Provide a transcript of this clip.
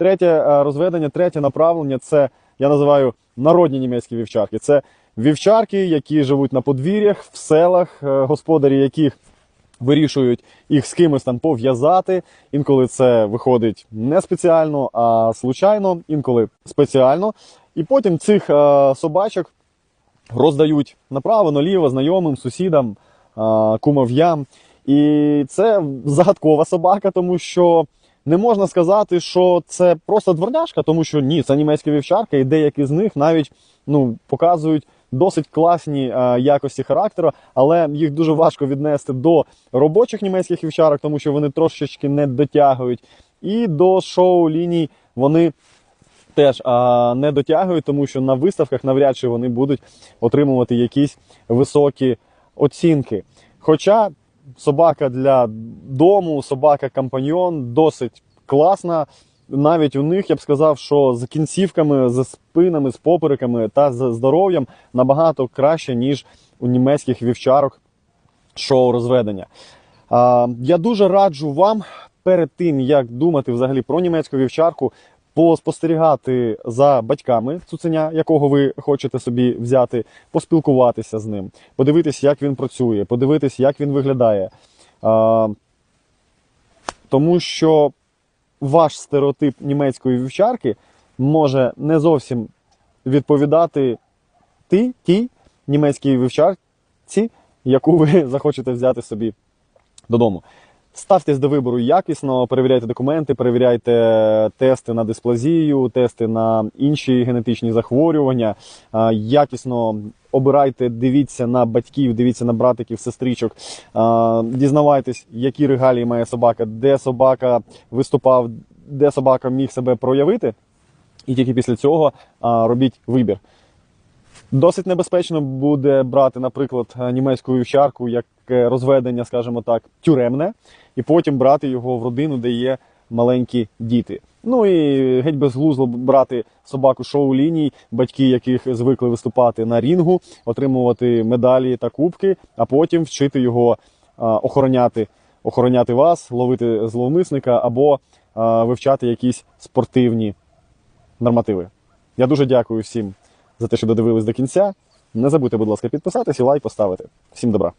Третє е, розведення, третє направлення це я називаю народні німецькі вівчарки. Це вівчарки, які живуть на подвір'ях, в селах, е, господарі яких вирішують їх з кимось там пов'язати. Інколи це виходить не спеціально, а случайно, інколи спеціально. І потім цих е, собачок роздають направо, наліво, знайомим, сусідам, кумов'ям. І це загадкова собака, тому що не можна сказати, що це просто дворняшка, тому що ні, це німецька вівчарка, і деякі з них навіть ну, показують досить класні е, якості характеру, але їх дуже важко віднести до робочих німецьких вівчарок, тому що вони трошечки не дотягують. І до шоу ліній вони теж а, не дотягують, тому що на виставках навряд чи вони будуть отримувати якісь високі оцінки. Хоча собака для дому, собака компаньйон досить класна. Навіть у них я б сказав, що з кінцівками, з спинами, з попереками та з здоров'ям набагато краще, ніж у німецьких вівчарок шоу розведення. Я дуже раджу вам перед тим, як думати взагалі про німецьку вівчарку, поспостерігати за батьками цуценя, якого ви хочете собі взяти, поспілкуватися з ним, подивитись, як він працює, подивитись, як він виглядає. А, тому що ваш стереотип німецької вівчарки може не зовсім відповідати ти, тій німецькій вівчарці, яку ви захочете взяти собі додому. Ставтесь до вибору якісно, перевіряйте документи, перевіряйте тести на дисплазію, тести на інші генетичні захворювання. Якісно обирайте, дивіться на батьків, дивіться на братиків, сестричок. Дізнавайтесь, які регалії має собака, де собака виступав, де собака міг себе проявити. І тільки після цього робіть вибір. Досить небезпечно буде брати, наприклад, німецьку вівчарку як е, розведення, скажімо так, тюремне, і потім брати його в родину, де є маленькі діти. Ну і геть безглуздо брати собаку шоу ліній, батьки яких звикли виступати на рінгу, отримувати медалі та кубки, а потім вчити його охороняти, охороняти вас, ловити зловмисника або вивчати якісь спортивні нормативи. Я дуже дякую всім за те, що додивились до кінця. Не забудьте, будь ласка, підписатись і лайк поставити. Всім добра!